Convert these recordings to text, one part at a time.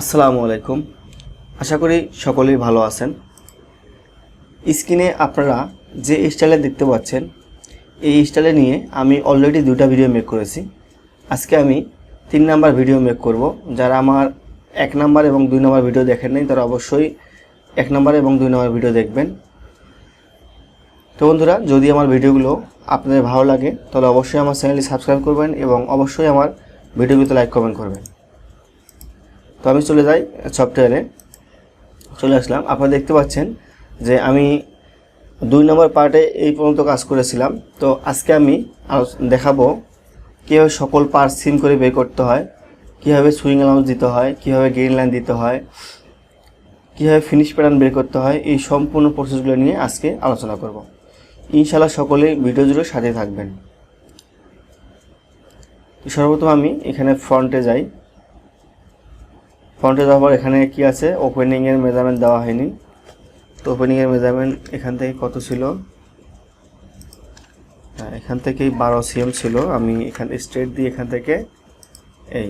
আসসালামু আলাইকুম। আশা করি সকলেই ভালো আছেন। স্ক্রিনে আপনারা যে স্টাইলে দেখতে পাচ্ছেন, এই স্টাইলে নিয়ে আমি অলরেডি দুটা ভিডিও মেক করেছি। আজকে আমি তিন নাম্বার ভিডিও মেক করব। যারা আমার এক নাম্বার এবং দুই নাম্বার ভিডিও দেখেন নাই, তারা অবশ্যই এক নাম্বার এবং দুই নাম্বার ভিডিও দেখবেন। তো বন্ধুরা, যদি আমার ভিডিওগুলো আপনাদের ভালো লাগে, তাহলে অবশ্যই আমার চ্যানেলটি সাবস্ক্রাইব করবেন এবং অবশ্যই আমার ভিডিওগুলোতে লাইক কমেন্ট করবেন। তো আমি চলে যাই সফটওয়্যারে চলে আসলাম। আপনারা দেখতে পাচ্ছেন যে আমি দুই নম্বর পার্টে এই পর্যন্ত কাজ করেছিলাম। তো আজকে আমি দেখাবো কীভাবে সকল পার্ট সিম করে বের করতে হয়, কীভাবে সুইং অ্যালাউন্স দিতে হয়, কীভাবে গ্রিন লাইন দিতে হয়, কীভাবে ফিনিশ প্যাটার্ন বের করতে হয়, এই সম্পূর্ণ প্রসেসগুলো নিয়ে আজকে আলোচনা করব। ইনশাল্লাহ সকলে ভিডিও জুড়ে সাথে থাকবেন। সর্বপ্রথম আমি এখানে ফ্রন্টে যাই। ফ্রন্টে যাওয়ার পর এখানে কি আছে? ওপেনিংয়ের মেজারমেন্ট দেওয়া হয়নি। তো ওপেনিংয়ের মেজারমেন্ট এখান থেকে কত ছিল? হ্যাঁ এখান থেকেই বারো সিএম ছিল। আমি এখান স্ট্রেট দিয়ে এখান থেকে এই।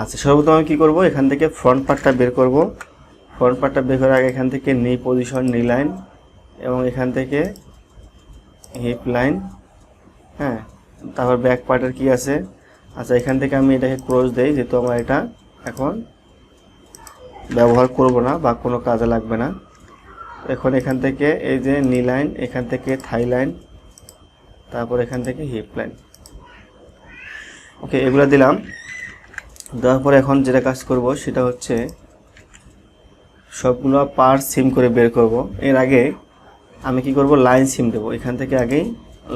আচ্ছা সর্বপ্রথম আমি কী করব? এখান থেকে ফ্রন্ট পার্টটা বের করব। ফ্রন্ট পার্টটা বের করার আগে এখান থেকে নি পজিশন নি লাইন এবং এখান থেকে হিপ লাইন হ্যাঁ তারপর ব্যাক পার্টের কি আছে? আচ্ছা এখান থেকে আমি এটাকে ক্রস দেই, যেহেতু আমার এটা এখন ব্যবহার করব না বা কোনো কাজে লাগবে না। এখন এখান থেকে এই যে নি লাইন এখান থেকে থাই লাইন তারপর এখান থেকে হিপ লাইন ওকে এগুলো দিলাম। দেওয়ার পরে এখন যেটা কাজ করব, সেটা হচ্ছে সবগুলো পার্ট সিম করে বের করব। এর আগে আমি কি করব? লাইন সিম দেব। এখান থেকে আগেই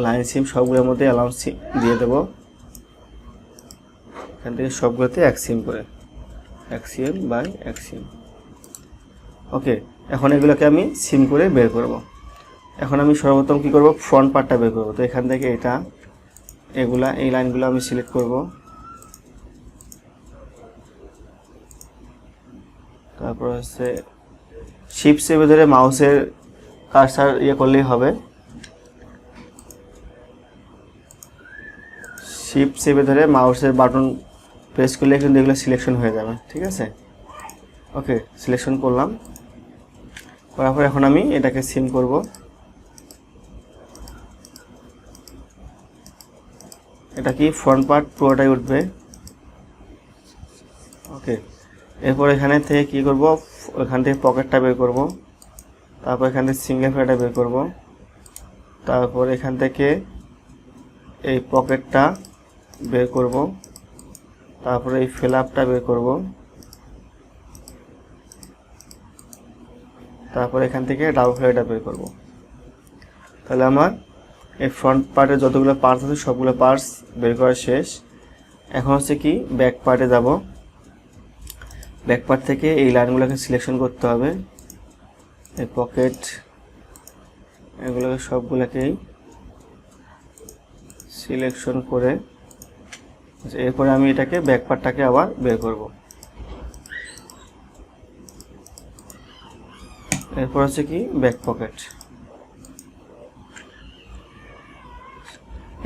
লাইন সিম সবগুলোর মধ্যে অ্যালাউন্স দিয়ে দেবো। এখান থেকে সবগুলোতে এক সিম করে। এক সিএম বাই এক সিম ওকে, এখন এগুলোকে আমি সিম করে বের করব। এখন আমি সর্বপ্রথম কি করব? ফ্রন্ট পার্টটা বের করব। তো এখান থেকে এটা, এগুলা, এই লাইনগুলো আমি সিলেক্ট করব। তারপর হচ্ছে শিপ সেভে ধরে মাউসের কারসার ইয়ে করলেই হবে। শিপ সেভে ধরে মাউসের বাটন প্রেস করলে কিন্তু এগুলো সিলেকশন হয়ে যাবে, ঠিক আছে? ওকে সিলেকশন করলাম। করার পর এখন আমি এটাকে সিম করব। এটা কি ফ্রন্ট পার্ট পুরোটাই উঠবে? ওকে এরপর এখানে থেকে কি করব? এখান থেকে পকেটটা বের করব। তারপর এখান থেকে সিঙ্গেল ফ্লাইটা বের করব। তারপর এখান থেকে এই পকেটটা বের করব। তারপরে এই ফিলাপটা বের করব। তারপরে এখান থেকে ডাবল ফ্লাইটা বের করব। তাহলে আমার এই ফ্রন্ট পার্টের যতগুলো পার্টস আছে, সবগুলো পার্টস বের করা শেষ। এখন হচ্ছে কি ব্যাক পার্টে যাব। ব্যাক পার্ট থেকে এই লাইনগুলোকে সিলেকশন করতে হবে। এই পকেট এগুলোকে সবগুলোকেই সিলেকশন করে এরপরে আমি এটাকে ব্যাক পার্টটাকে আবার বের করব। এরপর হচ্ছে কি? Back pocket.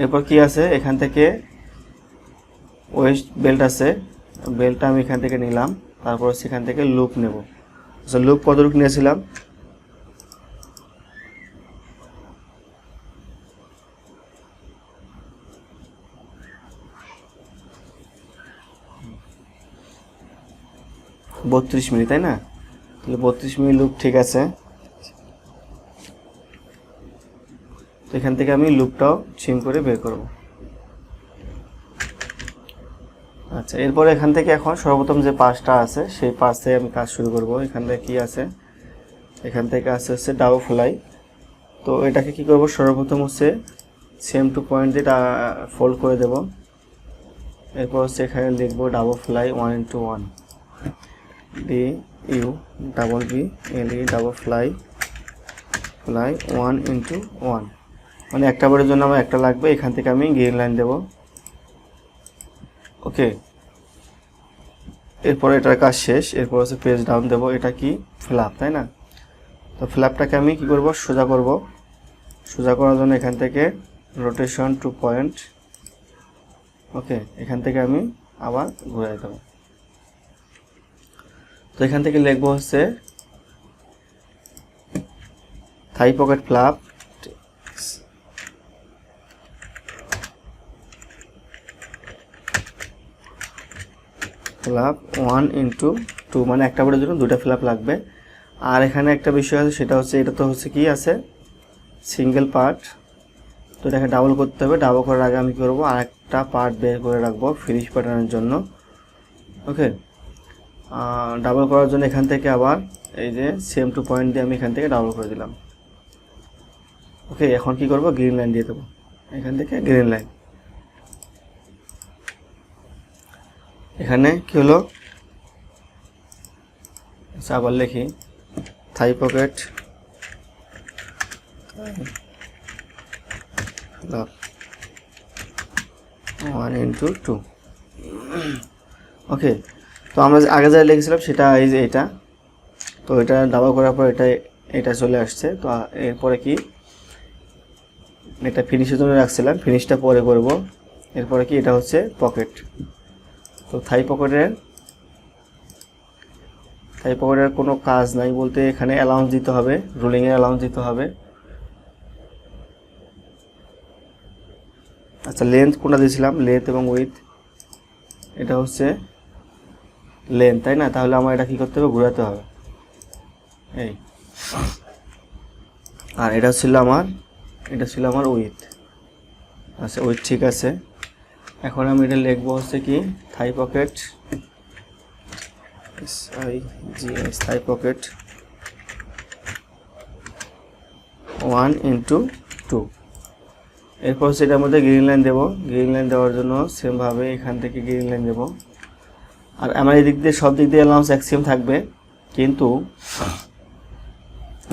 এরপর কি আছে? এখান থেকে ওয়েস্ট বেল্ট আছে। বেল্টটা আমি এখান থেকে নিলাম। তারপর এখান থেকে লুপ নেব। আচ্ছা লুপ কতটুকু নিয়েছিলাম? বত্রিশ মিনিট, তাই না? তাহলে বত্রিশ মিনিট লুপ ঠিক আছে। তো এখান থেকে আমি লুপটাও সিম করে বের করব। আচ্ছা এরপরে এখান থেকে এখন সর্বপ্রথম যে পাসটা আছে, সেই পাস থেকে আমি কাজ শুরু করব। এখান থেকে কি আছে? এখান থেকে আছে হচ্ছে ডাবল ফ্লাই তো এটাকে কি করব? সর্বপ্রথম হচ্ছে সেম টু পয়েন্ট দিয়ে ফোল্ড করে দেব। এরপর হচ্ছে এখানে লিখব double fly one into one D U double B L E double fly fly one into one মানে একটা বারের জন্য আমার একটা লাগবে, এখান থেকে আমি গ্রিন লাইন দেব। ওকে এরপর এটার কাজ শেষ, এরপর হচ্ছে পেজ ডাউন দেব। এটা কি? ফ্ল্যাপ তাই না? তো ফ্ল্যাপটাকে আমি কি করব? সোজা করব। সোজা করার জন্য এখান থেকে রোটেশন টু পয়েন্ট ওকে এখান থেকে আমি আবার ঘুরাই দেবো। তো এখান থেকে লিখব হচ্ছে thigh pocket flap flap one into two মানে একটা বোর্ডের জন্য দুটা ফ্ল্যাপ লাগবে। আর এখানে একটা বিষয় আছে, সেটা হচ্ছে এটা তো হচ্ছে কি আছে? সিঙ্গেল পার্ট তো এটাকে ডাবল করতে হবে। ডাবল করার আগে আমি কী করব? আর একটা পার্ট বের করে রাখব ফিনিশ প্যাটার্নের জন্য। ওকে ডাবল করার জন্য এখান থেকে আবার এই যে সেম টু পয়েন্ট দিয়ে আমি এখান থেকে ডাবল করে দিলাম। ওকে এখন কি করব? গ্রিন লাইন দিয়ে দেবো। এখান থেকে গ্রিন লাইন এখানে কি হলো? আচ্ছা আবার লিখি। Thigh pocket one into two okay তো আমরা আগে যা লিখেছিলাম সেটা এই যে এটা। তো এটা ডাবল করার পর এটা এটা চলে আসছে। তো এরপরে কি? এটা ফিনিশের জন্য রাখছিলাম। ফিনিশটা পরে করব। এরপরে কি? এটা হচ্ছে পকেট তো থাই পকেটের থাই পকেটের কোনো কাজ নাই বলতে এখানে অ্যালাউন্স দিতে হবে। রুলিংয়ের অ্যালাউন্স দিতে হবে। আচ্ছা লেন্থ কোনটা দিয়েছিলাম? লেন্থ এবং উইথ এটা হচ্ছে লেন্থ তাই না? তাহলে আমার এটা কী করতে হবে? ঘোরাতে হবে। এই। আর এটা ছিল আমার, এটা ছিল আমার উইথ আচ্ছা উইথ ঠিক আছে। এখন আমি এটা লিখব হচ্ছে কি thigh pocket I G S thigh pocket one into two এরপর সেটার মধ্যে গ্রিন লাইন দেবো। গ্রিন লাইন দেওয়ার জন্য সেমভাবে এখান থেকে গ্রিন লাইন দেবো। আর আমার এদিক দিয়ে, সব দিক দিয়ে অ্যালাউন্স এক থাকবে। কিন্তু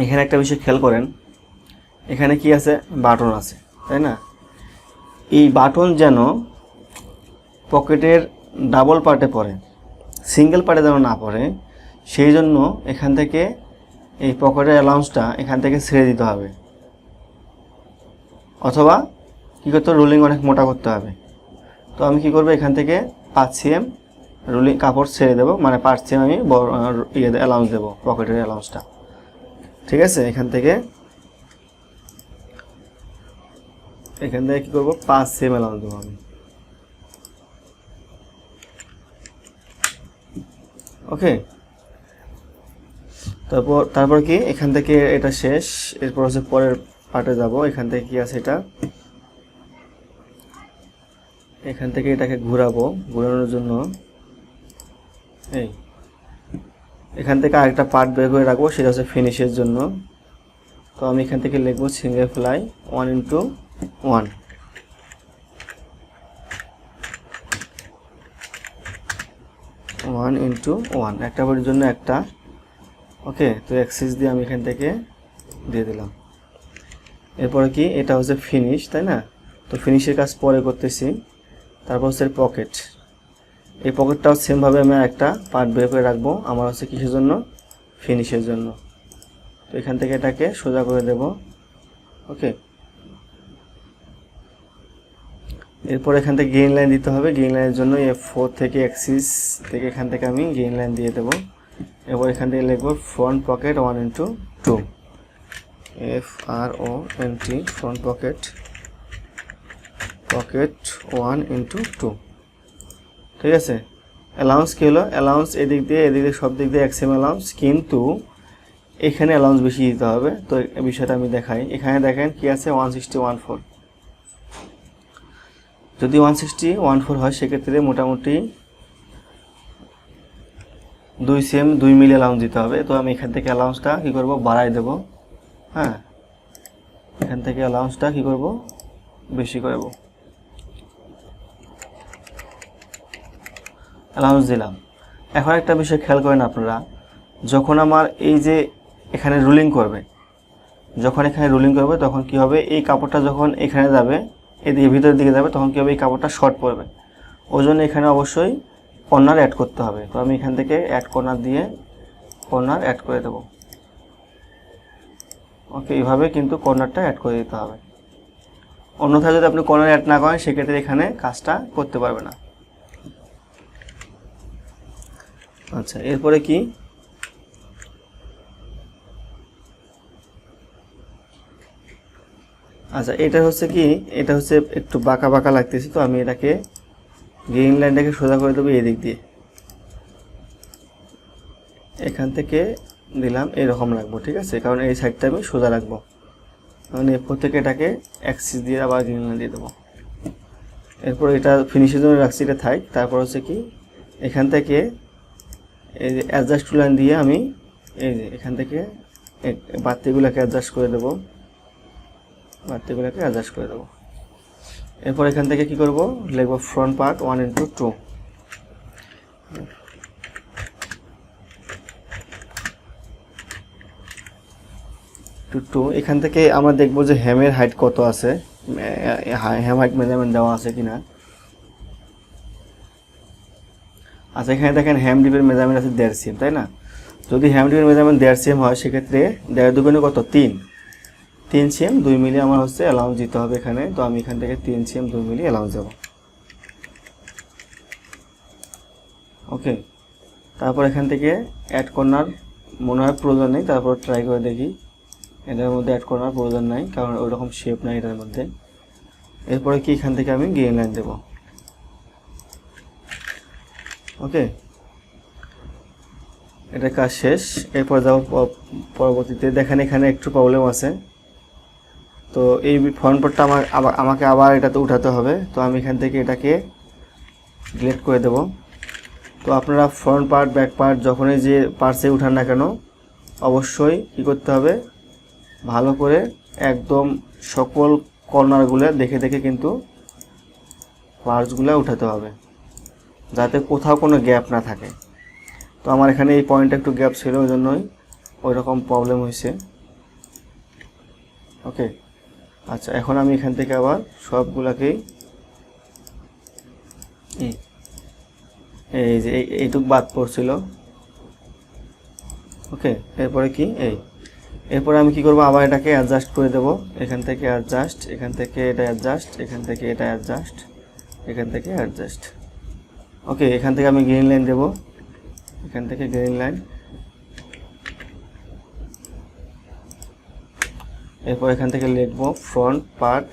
এখানে একটা বিষয় খেয়াল করেন, এখানে কি আছে? বাটন আছে, তাই না? এই বাটন যেন পকেটের ডাবল পার্টে পড়ে সিঙ্গেল পার্টে যেন না পড়ে, সেই জন্য এখান থেকে এই পকেটের অ্যালাউন্সটা এখান থেকে ছেড়ে দিতে হবে। অথবা কী করতে রুলিং অনেক মোটা করতে হবে। তো আমি কি করব? এখান থেকে পাঁচ সিএম রুলিং কাপড় ছেড়ে দেবো মানে সিএম আমি ইয়ে অ্যালাউন্স দেবো, পকেটের অ্যালাউন্সটা ঠিক আছে? এখান থেকে এখান থেকে কী করব? পাঁচ সেম অ্যালাউন্স দেবো আমি। ওকে? তারপর তারপর কি? এখান থেকে এটা শেষ, এরপর হচ্ছে পরের পার্টে যাব। এখান থেকে কি আছে এটা? এখান থেকে এটাকে ঘুরাবো, ঘোরানোর জন্য। এই। এখান থেকে আরেকটা পার্ট বের করে রাখব, সেটা হচ্ছে ফিনিশের জন্য। তো আমি এখান থেকে লিখব single fly one into one one into one একটা বাড়ির জন্য একটা। ওকে তো অ্যাক্সিস দিয়ে আমি এখান থেকে দিয়ে দিলাম। এরপরে কি? এটা হচ্ছে ফিনিশ তাই না? তো ফিনিশের কাজ পরে করতেছি। তারপর হচ্ছে পকেট এই পকেটটাও সেমভাবে আমি একটা পার্ট বের করে রাখব আমার হচ্ছে কিসের জন্য ফিনিশের জন্য। তো এখান থেকে এটাকে সোজা করে দেব। ওকে এরপর এখান থেকে গ্রিন লাইন দিতে হবে। গ্রিন লাইনের জন্য এ ফোর থেকে অ্যাক্সিস থেকে এখান থেকে আমি গ্রিন লাইন দিয়ে দেবো। এরপর এখান থেকে লিখব front pocket one into two F R O N T front pocket pocket one into two ঠিক আছে? অ্যালাউন্স কী হলো? অ্যালাউন্স এদিক দিয়ে এদিক দিয়ে, সব দিক দিয়ে একসেম অ্যালাউন্স কিন্তু এখানে অ্যালাউন্স বেশি দিতে হবে। তো বিষয়টা আমি দেখাই। এখানে দেখেন কি আছে? ওয়ান সিক্সটি ওয়ান ফোর যদি ওয়ান সিক্সটি ওয়ান ফোর হয়, সেক্ষেত্রে মোটামুটি দুই সেম দুই মিলি অ্যালাউন্স দিতে হবে। তো আমি এখান থেকে অ্যালাউন্সটা কী করব? বাড়াই দেব। হ্যাঁ? এখান থেকে অ্যালাউন্সটা কী করব? বেশি করব অ্যালাউন্স দিলাম এখন একটা বিষয় খেয়াল করেন আপনারা, যখন আমার এই যে এখানে রুলিং করবে, যখন এখানে রুলিং করবে, তখন কি হবে? এই কাপড়টা যখন এখানে যাবে এদিকে ভিতরের দিকে যাবে, তখন কি হবে? এই কাপড়টা শর্ট পড়বে ওই জন্য এখানে অবশ্যই কর্নার অ্যাড করতে হবে। তো আমি এখান থেকে অ্যাড কর্নার দিয়ে কর্নার অ্যাড করে দেবো। ওকে, এইভাবে কিন্তু কর্নারটা অ্যাড করে দিতে হবে। অন্যথায় যদি আপনি কর্নার অ্যাড না করেন, সেক্ষেত্রে এখানে কাজটা করতে পারবে না। আচ্ছা এরপরে কি? আচ্ছা এটা হচ্ছে কি? এটা হচ্ছে একটু বাঁকা বাঁকা লাগতেছে তো, আমি এটাকে গ্রিন লাইনটাকে সোজা করে দেবো এদিক দিয়ে। এখান থেকে দিলাম, এরকম রাখব, ঠিক আছে? কারণ এই সাইডটা আমি সোজা রাখব। মানে এরপর থেকে এটাকে অ্যাক্সিস দিয়ে আবার গ্রিন লাইন দিয়ে দেবো। এরপর এটা ফিনিশের জন্য রাখছি, এটা থাক। তারপর হচ্ছে কি? এখান থেকে এই যে অ্যাডজাস্ট লাইন দিয়ে আমি এই যে এখান থেকে বাতিগুলোকে অ্যাডজাস্ট করে দেবো। বাতিগুলোকে অ্যাডজাস্ট করে দেবো। এরপর এখান থেকে কি করব? লিখব front part one into two two two এখান থেকে আমরা দেখব যে হ্যামের হাইট কত আছে? হ্যাম হাইট মেজারমেন্ট দেওয়া আছে কিনা। আচ্ছা এখানে দেখেন হ্যাম ডিপের মেজারমেন্ট আছে দেড় সিএম তাই না? যদি হ্যাম ডিপের মেজারমেন্ট দেড় সিএম হয়, সেক্ষেত্রে দেড় দুগুণে কত? তিন। তিন সিএম দুই মিলি আমার হচ্ছে অ্যালাউন্স দিতে হবে এখানে। তো আমি এখান থেকে তিন সিএম দুই মিলি অ্যালাউন্স যাব ওকে। তারপর এখান থেকে অ্যাড কর্নার মনে হয় প্রয়োজন নেই। তারপর ট্রাই করে দেখি। এটার মধ্যে অ্যাড করার প্রয়োজন নাই, কারণ ওইরকম শেপ নাই এটার মধ্যে। এরপরে কি এখান থেকে আমি গ্রিন লাইন দেবো? ওকে? এটা কাজ শেষ। এরপর যাব পরবর্তীতে। দেখেন এখানে একটু প্রবলেম আছে। তো এই ফ্রন্ট পার্টটা আমার আবার, আমাকে আবার এটাতে উঠাতে হবে। তো আমি এখান থেকে এটাকে ডিলেট করে দেব। তো আপনারা ফ্রন্ট পার্ট ব্যাক পার্ট যখনই যে পার্টসে উঠান না কেন, অবশ্যই কী করতে হবে? ভালো করে একদম সকল কর্নারগুলো দেখে দেখে কিন্তু পার্টসগুলো উঠাতে হবে। যাতে কোথাও কোনো গ্যাপ না থাকে। তো আমার এখানে এই পয়েন্টটা একটু গ্যাপ ছিল ওই জন্যই ওই রকম প্রবলেম হয়েছে। ওকে আচ্ছা এখন আমি এখান থেকে আবার সবগুলাকেই এই- যে এই- এইটুক বাদ পড়ছিল। ওকে এরপরে কি? এই। এরপরে আমি কি করব? আবার এটাকে অ্যাডজাস্ট করে দেব। এখান থেকে অ্যাডজাস্ট এখান থেকে এটা অ্যাডজাস্ট এখান থেকে এটা অ্যাডজাস্ট এখান থেকে অ্যাডজাস্ট ওকে এখান থেকে আমি গ্রিন লাইন দেব। এখান থেকে গ্রিন লাইন এরপর এখান থেকে লিখব front part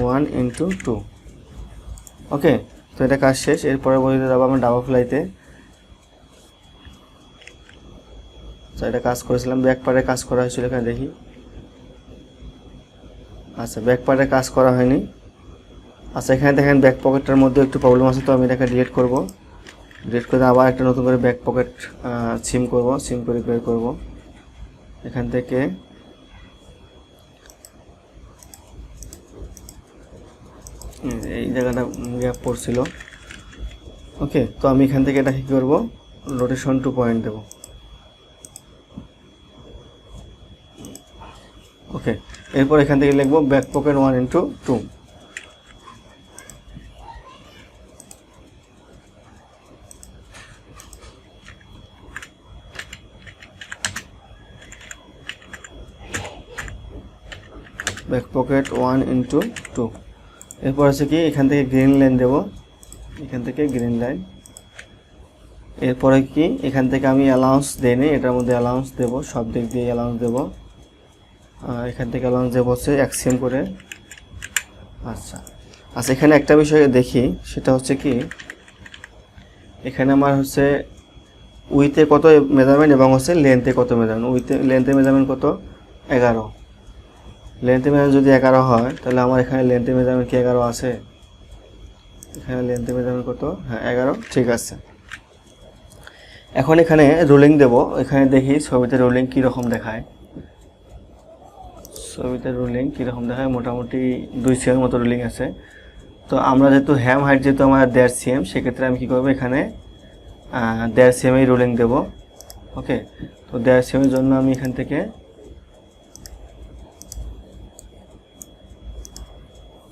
one into two okay তো এটা কাজ শেষ। এরপরে বলতে যাব আমরা ডাবল ফ্লাইতে তো। এটা কাজ করেছিলাম। ব্যাক পার্টে কাজ করা হয়েছিল, এখানে দেখি। আচ্ছা ব্যাক পার্টে কাজ করা হয়নি। আচ্ছা এখানে দেখেন ব্যাক পকেটটার মধ্যে একটু প্রবলেম আছে, তো আমি এটাকে ডিলিট করব। ডিলিট করে আবার একটা নতুন করে ব্যাক পকেট সিম করব সিম করে বের করব। এখান থেকে এই জায়গাটা গ্যাপ পড়ছিল। ওকে তো আমি এখান থেকে এটা কী করব? রোটেশন টু পয়েন্ট দেবো। ওকে এরপর এখান থেকে লিখব back pocket one into two back pocket one into two এরপর আছে কি? এখান থেকে গ্রিন লাইন দেব। এখান থেকে গ্রিন লাইন এরপরে কি? এখান থেকে আমি অ্যালাউন্স দিইনি, এটার মধ্যে অ্যালাউন্স দেব, সব দিক দিয়ে অ্যালাউন্স দেব। এখান থেকে অ্যালাউন্স দেবো হচ্ছে অ্যাক্সিম করে। আচ্ছা। আচ্ছা এখানে একটা বিষয় দেখি, সেটা হচ্ছে কি, এখানে আমার হচ্ছে উইথে কত মেজারমেন্ট এবং হচ্ছে লেন্থে কত মেজারমেন্ট উইথে লেন্থে মেজারমেন্ট কত? এগারো। লেন্থে মেজারমেন্ট যদি এগারো হয়, তাহলে আমার এখানে লেন্থে মেজারমেন্ট কি এগারো আছে? এখানে লেন্থে মেজারমেন্ট কত? হ্যাঁ এগারো। ঠিক আছে। এখন এখানে রোলিং দেব। এখানে দেখি ছবিতে রোলিং কীরকম দেখায়। ছবিতে রুলিং কীরকম দেখায়? মোটামুটি দুই সিএম মতো রোলিং আছে। তো আমরা যেহেতু হ্যাম হাইট যেহেতু আমার দেড় সিএম, সেক্ষেত্রে আমি কী করব এখানে দেড় সিএমই রোলিং দেব। ওকে? তো দেড় সিএমের জন্য আমি এখান থেকে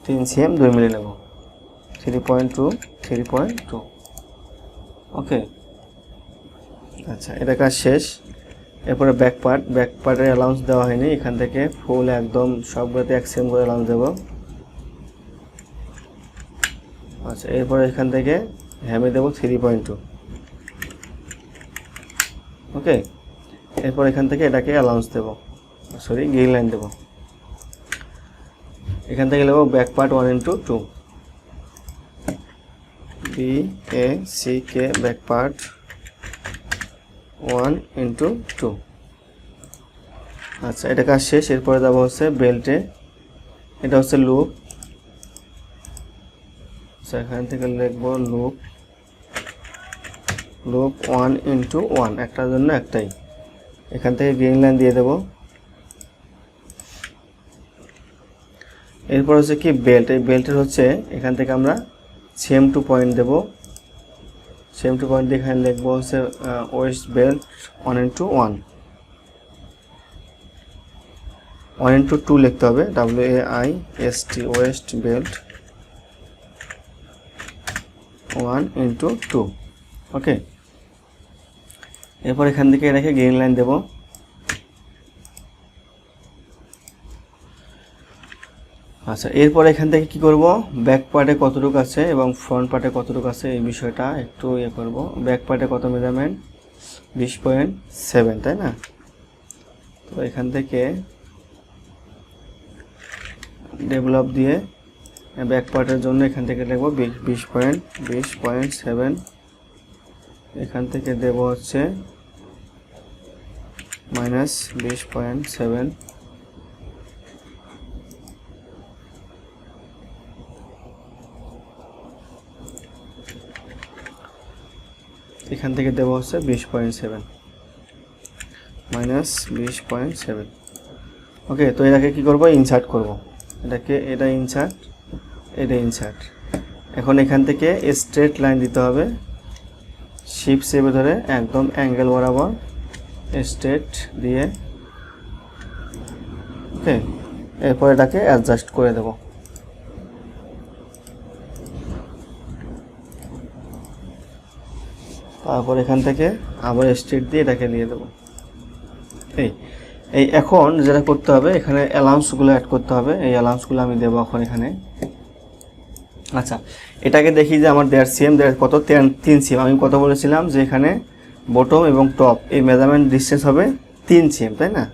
তিন সিএম দুই মিলি নেব। Three point two three point two okay? আচ্ছা এটা কাজ শেষ। এরপরে ব্যাক পার্ট ব্যাক পার্টের অ্যালাউন্স দেওয়া হয়নি, এখান থেকে ফুল একদম সবগুলোতে এক সেম করে অ্যালাউন্স দেবো। আচ্ছা এরপরে এখান থেকে হ্যামে দেবো থ্রি পয়েন্ট টু ওকে এরপর এখান থেকে এটাকে অ্যালাউন্স দেবো। সরি গ্রিন লাইন দেবো। এখান থেকে নেব back part one into two B A C K back part one into two. আচ্ছা এটা কাজ শেষ, এরপরে দেবো হচ্ছে বেল্টে। এটা হচ্ছে লুপ। আচ্ছা এখান থেকে লিখব loop. Loop one into one, একটার জন্য একটাই। এখান থেকে গ্রিন লাইন দিয়ে দেবো। এরপর হচ্ছে কি বেল্ট? এই বেল্টের হচ্ছে এখান থেকে আমরা সেম টু পয়েন্ট দেব। সেম টু পয়েন্ট এখানে লিখব হচ্ছে waist belt one into one one into two লিখতে হবে W A I S T waist belt one into two okay এরপর এখান থেকে রেখে গ্রিন লাইন দেবো। আচ্ছা এরপর এখান থেকে কি করব? ব্যাক পার্টে কতটুকু আছে এবং ফ্রন্ট পার্টে কতটুকু আছে এই বিষয়টা একটু ইয়ে করব। ব্যাক পার্টে কত মেজারমেন্ট? বিশ পয়েন্ট সেভেন, তাই না? তো এখান থেকে ডেভেলপ দিয়ে ব্যাক পার্টের জন্য এখান থেকে লিখব বিশ পয়েন্ট বিশ পয়েন্ট সেভেন। এখান থেকে দেব হচ্ছে মাইনাস বিশ পয়েন্ট সেভেন। এখান থেকে দেবো হচ্ছে বিশ পয়েন্ট সেভেন। মাইনাস বিশ পয়েন্ট সেভেন। ওকে, তো এটাকে কী করব? ইনসার্ট করব। এটাকে, এটা ইনসার্ট এটা ইনসার্ট। এখন এখান থেকে স্ট্রেট লাইন দিতে হবে। শিপ সেভে ধরে একদম অ্যাঙ্গেল বরাবর স্ট্রেট দিয়ে, ওকে, এরপর এটাকে অ্যাডজাস্ট করে দেবো। তারপর এখান থেকে আবার স্ট্রেট দিয়ে এটাকে নিয়ে দেবো। এই এই এখন যেটা করতে হবে, এখানে অ্যালাউন্সগুলো অ্যাড করতে হবে। এই অ্যালাউন্সগুলো আমি দেবো এখন এখানে। আচ্ছা এটাকে দেখি যে আমার দেড় সিএম দেড়, কত? তিন সিএম আমি কত বলেছিলাম যে এখানে বটম এবং টপ এই মেজারমেন্ট ডিস্টেন্স হবে তিন সিএম তাই না?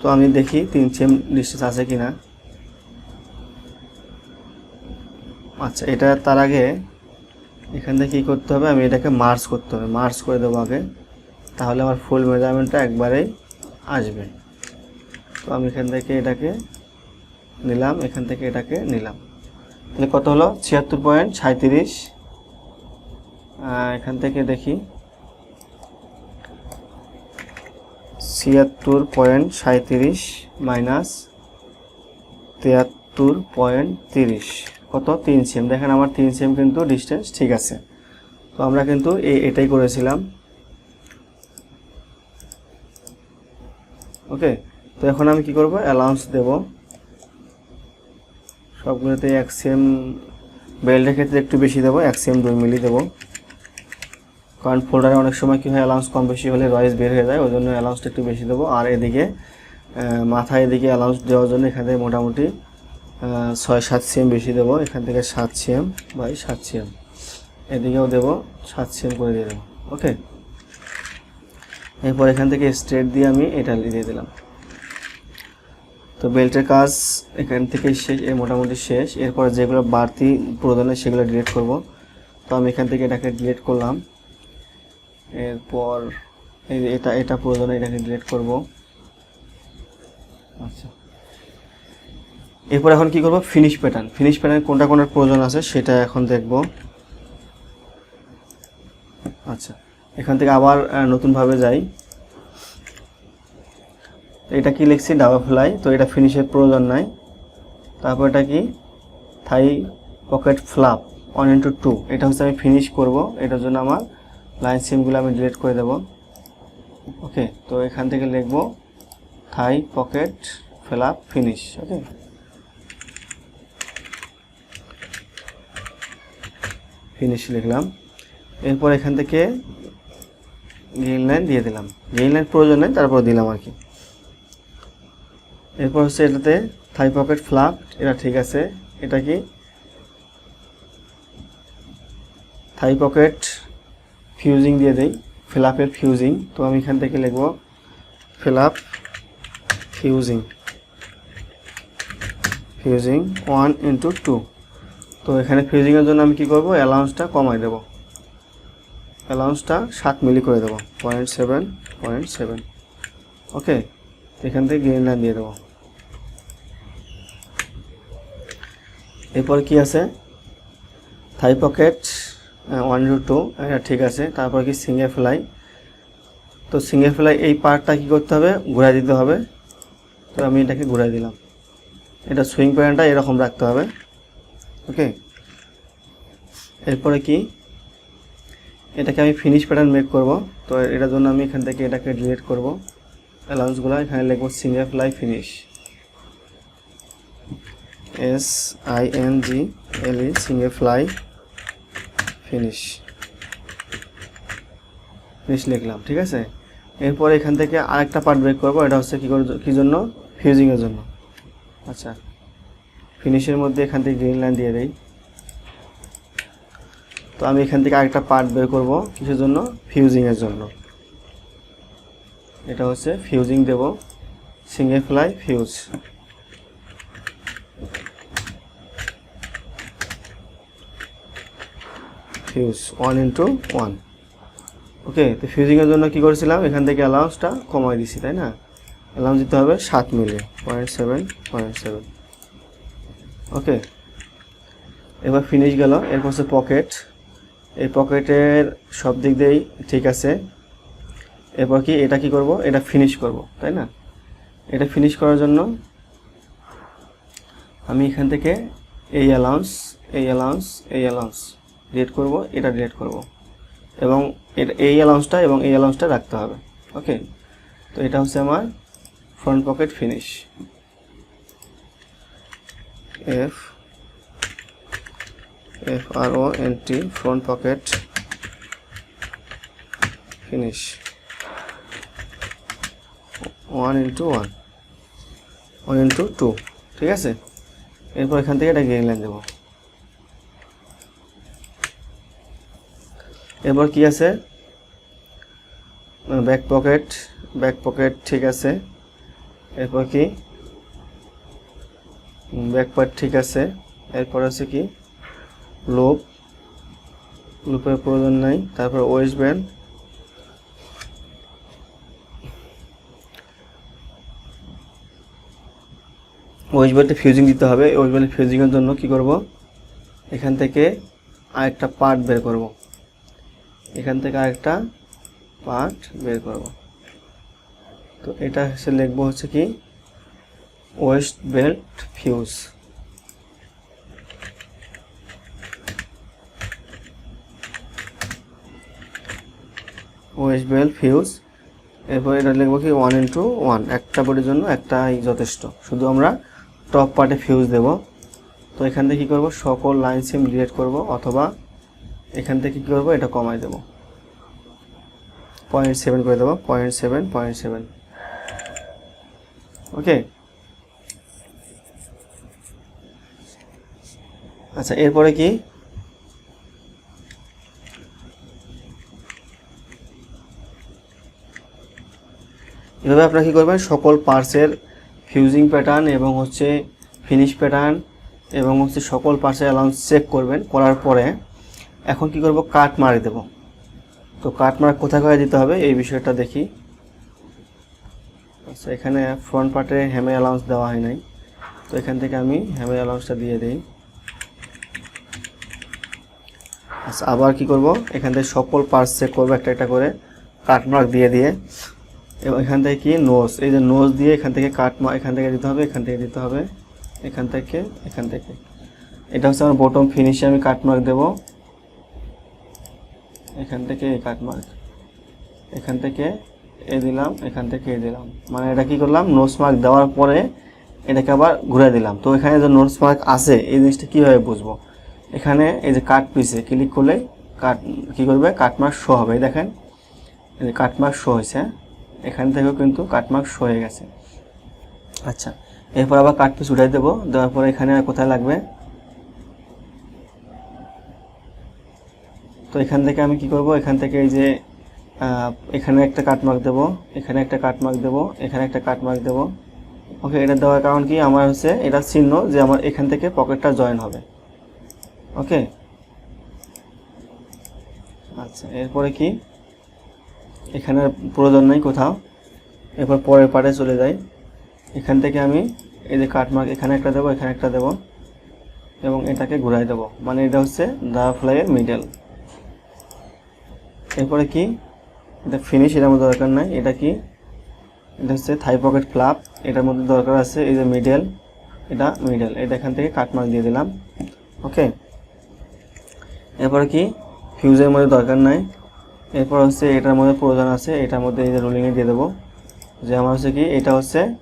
তো আমি দেখি তিন সিএম ডিস্টেন্স আছে কি না আচ্ছা এটা তার আগে এখান থেকে কী করতে হবে? আমি এটাকে মার্চ করতে হবে। মার্চ করে দেবো আগে। তাহলে আমার ফুল মেজারমেন্টটা একবারেই আসবে। তো আমি এখান থেকে এটাকে নিলাম। এখান থেকে এটাকে নিলাম। তাহলে কত হলো? ছিয়াত্তর পয়েন্ট সাঁত্রিশ এখান থেকে দেখি। ছিয়াত্তর পয়েন্ট সাঁত্রিশ মাইনাস তিয়াত্তর পয়েন্ট তিরিশ। কত? তিন সিএম দেখেন আমার তিন সেম কিন্তু ডিস্টেন্স ঠিক আছে। তো আমরা কিন্তু এই এটাই করেছিলাম। ওকে তো এখন আমি কি করব? অ্যালাউন্স দেব। সবগুলোতে এক সেম বেল্টের ক্ষেত্রে একটু বেশি দেবো, এক সেম দুই মিলি দেবো। কারণ ফোল্ডারে অনেক সময় কী হয় অ্যালাউন্স কম বেশি হলে রয়েস বের হয়ে যায় ওই জন্য অ্যালাউন্সটা একটু বেশি দেবো। আর এদিকে মাথায় এদিকে অ্যালাউন্স দেওয়ার জন্য এখানে মোটামুটি ছয়, সাত সিএম বেশি দেবো, এখান থেকে সাত সিএম বাই সাত সিএম। এদিকেও দেবো, সাত সিএম করে দিয়ে দেবো, ওকে? এরপর এখান থেকে স্ট্রেট দিয়ে আমি এটা দিয়ে দিলাম। তো বেল্টের কাজ এখান থেকে শেষ, এ মোটামুটি শেষ। এরপর যেগুলো বাড়তি প্রয়োজনে সেগুলো ডিলিট করব। তো আমি এখান থেকে এটাকে ডিলিট করলাম। এরপর এটা এটা প্রয়োজনে এটাকে ডিলিট করব। আচ্ছা। এরপর এখন কি করব? ফিনিশ প্যাটার্ন ফিনিশ প্যাটার্ন কোনটা কোনটার প্রয়োজন আছে সেটা এখন দেখব। আচ্ছা এখান থেকে আবার নতুনভাবে যাই। এটা কি লিখছি? ডাবা ফ্লাই তো এটা ফিনিশের প্রয়োজন নাই। তারপর এটা কি? Thigh pocket flap one into two এটা হচ্ছে আমি ফিনিশ করব। এটার জন্য আমার লাইন সিমগুলো আমি ডিলিট করে দেব। ওকে তো এখান থেকে লিখব thigh pocket flap finish okay finish লিখলাম। এরপর এখান থেকে গ্রিন লাইন দিয়ে দিলাম। গ্রিন লাইন প্রয়োজন নেই, তারপর দিলাম আর কি। এরপর হচ্ছে এটাতে থাই পকেট ফ্লাপ এটা ঠিক আছে। এটা কি? থাই পকেট ফিউজিং দিয়ে দেই ফিলাপের ফিউজিং তো আমি এখান থেকে লিখব flap fusing fusing one into two তো এখানে ফিউজিংয়ের জন্য আমি কি করব? অ্যালাউন্সটা কমাই দেব। অ্যালাউন্সটা সাত মিলি করে দেবো। Point seven point seven okay এখান থেকে গ্রিন লাইন দিয়ে দেবো। এরপর কি আছে? Thigh pocket one two two এটা ঠিক আছে। তারপর কি সিঙ্গে ফ্লাই তো সিঙ্গে ফ্লাই এই পার্টটা কি করতে হবে? ঘুরাই দিতে হবে। তো আমি এটাকে ঘুরাই দিলাম। এটা সুইং প্যান্টটা এরকম রাখতে হবে। ওকে? এরপরে কি? এটাকে আমি ফিনিশ প্যাটার্ন মেক করব। তো এটার জন্য আমি এখান থেকে এটাকে ডিলিট করব। অ্যালাউন্সগুলো এখানে লিখব single fly finish S I N G L E single fly finish finish লিখলাম, ঠিক আছে? এরপর এখান থেকে আরেকটা পার্ট ব্রেক করব, এটা হচ্ছে কী করে কী জন্য? ফিউজিংয়ের জন্য। আচ্ছা। ফিনিশের মধ্যে এখান থেকে গ্রিন লাইন দিয়ে দেই। তো আমি এখান থেকে আরেকটা পার্ট বের করব কিসের জন্য ফিউজিংয়ের জন্য। এটা হচ্ছে ফিউজিং দেব। Single fly fuse fuse one into one okay তো ফিউজিংয়ের জন্য কী করেছিলাম? এখান থেকে অ্যালাউন্সটা কমাই দিছি, তাই না? অ্যালাউন্স দিতে হবে সাত milli point seven point seven okay. এবার ফিনিশ গেল, এরপর হচ্ছে পকেট এই পকেটের সব দিক দিয়েই ঠিক আছে। এরপর কি, এটা কি করব? এটা ফিনিশ করব, তাই না? এটা ফিনিশ করার জন্য আমি এখান থেকে এই অ্যালাউন্স এই অ্যালাউন্স এই অ্যালাউন্স ডিলেট করব, এটা ডিলেট করব। এবং এটা এই অ্যালাউন্সটা এবং এই অ্যালাউন্সটা রাখতে হবে ওকে তো এটা হচ্ছে আমার front pocket finish F F R O N T front pocket finish one into one one into two ঠিক আছে? এরপর এখান থেকে এটা গ্রিন লাইন দেবো। এরপর কি আছে? ব্যাক পকেট ব্যাক পকেট ঠিক আছে। এরপর কি? ব্যাক পার্ট ঠিক আছে। এরপর আছে কি? লোপ লুপের প্রয়োজন নাই। তারপর ওয়েস্ট ব্যান্ড ওয়েস্ট ব্যান্ডে ফিউজিং দিতে হবে। ওয়েস্ট ব্যান্ডে ফিউজিংয়ের জন্য কি করব? এখান থেকে আরেকটা পার্ট বের করব। এখান থেকে আরেকটা পার্ট বের করব। তো এটা হচ্ছে, লিখব হচ্ছে কি? Waist belt fuse. Waist belt fuse, এরপর এটা লিখব কি ওয়ান ইন্টু ওয়ান একটা বোর্ডের জন্য একটাই যথেষ্ট। শুধু আমরা টপ পার্টে ফিউজ দেব। তো এখান থেকে কী করব? সকল লাইন সিম ডিলেট করব, অথবা এখান থেকে কী করব? এটা কমাই দেব। পয়েন্ট সেভেন করে দেবো। Point seven point seven okay আচ্ছা এরপরে কি? এভাবে আপনারা কী করবেন? সকল পার্সের ফিউজিং প্যাটার্ন এবং হচ্ছে ফিনিশ প্যাটার্ন এবং হচ্ছে সকল পার্টসের অ্যালাউন্স চেক করবেন, করার পরে এখন কি করব? কাট মারি দেব। তো কাট মার কোথায় কোথায় দিতে হবে? এই বিষয়টা দেখি। আচ্ছা এখানে ফ্রন্ট পার্টে হ্যামে অ্যালাউন্স দেওয়া হয় নাই। তো এখান থেকে আমি হ্যামে অ্যালাউন্সটা দিয়ে দিই। আচ্ছা আবার কি করব? এখান থেকে সকল পার্টস চেক করব একটা একটা করে। কাট মার্ক দিয়ে দিয়ে। এবং এখান থেকে কি? নোজ এই যে নোজ দিয়ে এখান থেকে কাট মা এখান থেকে দিতে হবে, এখান থেকে দিতে হবে, এখান থেকে এখান থেকে। এটা হচ্ছে আমার বটম ফিনিশে আমি কাট মার্ক দেবো। এখান থেকে এই কাট মার্ক এখান থেকে এ দিলাম, এখান থেকে এ দিলাম। মানে এটা কি করলাম? নোটস মার্ক দেওয়ার পরে এটাকে আবার ঘুরে দিলাম। তো এখানে যে নোটস মার্ক আছে, এই জিনিসটা কীভাবে বুঝব? এখানে এই যে কাট পিসে ক্লিক করলে কাট, কী করবে? কাট মার্ক শো হবে। দেখেন, এই যে কাট মার্ক শো হয়েছে এখান থেকেও কিন্তু কাট মার্ক শো হয়ে গেছে। আচ্ছা এরপর আবার কাট পিস উঠাই দেবো। দেওয়ার পরে এখানে আর কোথায় লাগবে? তো এখান থেকে আমি কি করব? এখান থেকে এই যে এখানে একটা কাটমার্ক দেব, এখানে একটা কাটমার্ক দেব, এখানে একটা কাটমার্ক দেব। ওকে এটা দেওয়ার কারণ কি? আমার হচ্ছে এটা চিহ্ন যে আমার এখান থেকে পকেটটা জয়েন হবে। ওকে? আচ্ছা এরপরে কি? এখানে প্রয়োজন নেই কোথাও। এরপর পরের পার্টে চলে যাই। এখান থেকে আমি এই যে কাটমার্ক এখানে একটা দেবো, এখানে একটা দেবো, এবং এটাকে ঘুরাই দেবো। মানে এটা হচ্ছে দা ফ্লাইয়ের মিডল এরপরে কি? এটা ফিনিশ এটার মধ্যে দরকার নাই। এটা কি? এটা হচ্ছে থাই পকেট ফ্লাপ এটার মধ্যে দরকার আছে এই যে মিডল এটা মিডল এটা এখান থেকে কাটমার্ক দিয়ে দিলাম। ওকে? এরপরে কি? ফিউজের মধ্যে দরকার নাই। এরপর হচ্ছে এটার মধ্যে প্রয়োজন আছে, এটার মধ্যে এই যে রোলিংয়ে দিয়ে দেবো। যে আমার হচ্ছে কি, এটা হচ্ছে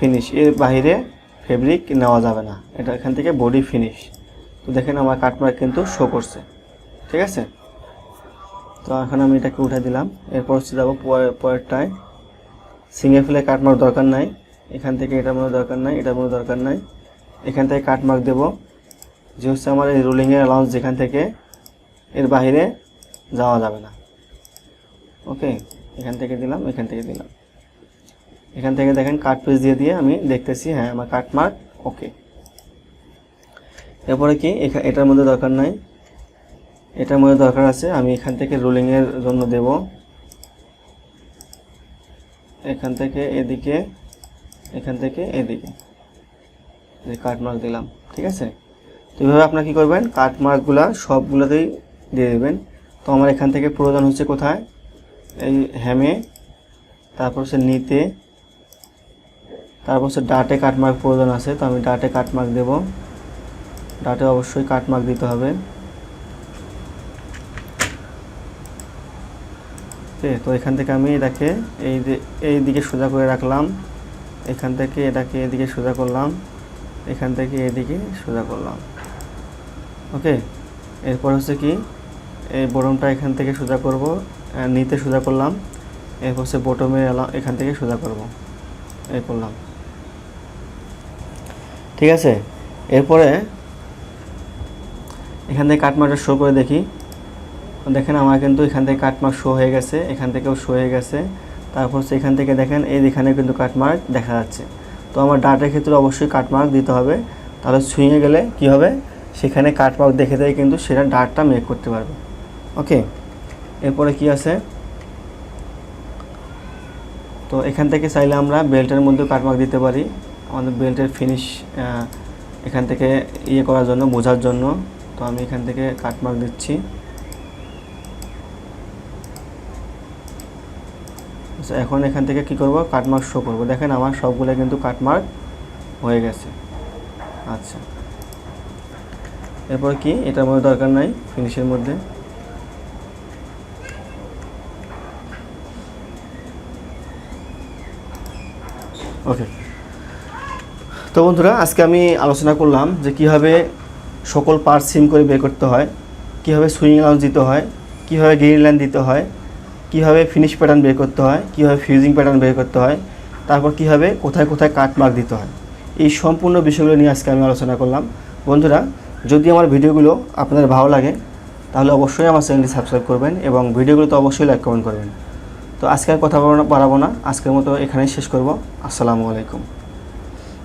ফিনিশ এর বাইরে ফেব্রিক নেওয়া যাবে না। এটা এখান থেকে বডি ফিনিশ তো দেখেন আমার কাটমার্ক কিন্তু শো করছে। ঠিক আছে? তো এখন আমি এটাকে উঠে দিলাম। এরপর হচ্ছে যাব পরের- পরেরটায়। সিঙ্গেল ফেলে কাটমার্ক দরকার নাই। এখান থেকে এটার মধ্যে দরকার নাই, এটার মধ্যে দরকার নাই। এখান থেকে কাটমার্ক দেবো। যে হচ্ছে আমার এই রুলিংয়ের অ্যালাউন্স যেখান থেকে এর বাইরে যাওয়া যাবে না। ওকে এখান থেকে দিলাম, এখান থেকে দিলাম। এখান থেকে দেখেন কাট পিস দিয়ে দিয়ে আমি দেখতেছি হ্যাঁ আমার কাট মার্ক ওকে এরপরে কি? এটার মধ্যে দরকার নাই। এটার মধ্যে দরকার আছে, আমি এখান থেকে রুলিংয়ের জন্য দেব। এখান থেকে এদিকে, এখান থেকে এদিকে। কাট মার্ক দিলাম, ঠিক আছে? তো এইভাবে আপনারা কী করবেন? কাট মার্কগুলা সবগুলোতেই দিয়ে দেবেন। তো আমার এখান থেকে প্রয়োজন হচ্ছে কোথায়? এই হ্যামে, তারপর হচ্ছে নিতে, তারপর হচ্ছে ডাটে কাটমার্ক প্রয়োজন আছে, তো আমি ডাটে কাটমার্ক দেব। ডাটে অবশ্যই কাটমার্ক দিতে হবে। তো এখান থেকে আমি এটাকে এই এই দিকে সোজা করে রাখলাম। এখান থেকে এটাকে এদিকে সোজা করলাম। এখান থেকে এদিকে সোজা করলাম। ওকে? এরপর হচ্ছে কি, এই বটমটা এখান থেকে সোজা করব নিতে সোজা করলাম। এরপর হচ্ছে বটমে এখান থেকে সোজা করব। এই করলাম। ঠিক আছে? এরপরে এখান থেকে কাটমার্কটা শো করে দেখি। দেখেন, আমার কিন্তু এখান থেকে কাটমার্ক শো হয়ে গেছে, এখান থেকেও শো হয়ে গেছে। তারপর হচ্ছে এখান থেকে দেখেন, এই এখানে কিন্তু কাটমার্ক দেখা যাচ্ছে। তো আমার ডাটের ক্ষেত্রে অবশ্যই কাটমার্ক দিতে হবে। তাহলে ছুঁয়ে গেলে কি হবে? সেখানে কাটমার্ক দেখে দেখে কিন্তু সেটা ডাটটা মেক করতে পারবে। ওকে এরপরে কি আছে? তো এখান থেকে চাইলে আমরা বেল্টের মধ্যেও কাটমার্ক দিতে পারি। আমাদের বেল্টের ফিনিশ এখান থেকে ইয়ে করার জন্য বোঝার জন্য। তো আমি এখান থেকে কাটমার্ক দিচ্ছি। আচ্ছা, এখন এখান থেকে কি করব? কাটমার্ক শো করব। দেখেন আমার সবগুলো কিন্তু কাটমার্ক হয়ে গেছে। আচ্ছা। এরপর কি? এটার মধ্যে দরকার নাই ফিনিশের মধ্যে। ওকে তো বন্ধুরা, আজকে আমি আলোচনা করলাম যে কীভাবে সকল পার্ট সিম করে বের করতে হয়, কীভাবে সুইং লাউন্স দিতে হয়, কীভাবে গ্রিন লাইন দিতে হয়, কীভাবে ফিনিশ প্যাটার্ন বের করতে হয়, কীভাবে ফিউজিং প্যাটার্ন বের করতে হয়, তারপর কীভাবে কোথায় কোথায় কাট মার্ক দিতে হয়। এই সম্পূর্ণ বিষয়গুলো নিয়ে আজকে আমি আলোচনা করলাম। বন্ধুরা যদি আমার ভিডিওগুলো আপনাদের ভালো লাগে, তাহলে অবশ্যই আমার চ্যানেলটি সাবস্ক্রাইব করবেন এবং ভিডিওগুলো তো অবশ্যই লাইক কমেন্ট করবেন। তো আজকে আর কথা বাড়াবো না, আজকের মতো এখানেই শেষ করব। আসসালামু আলাইকুম।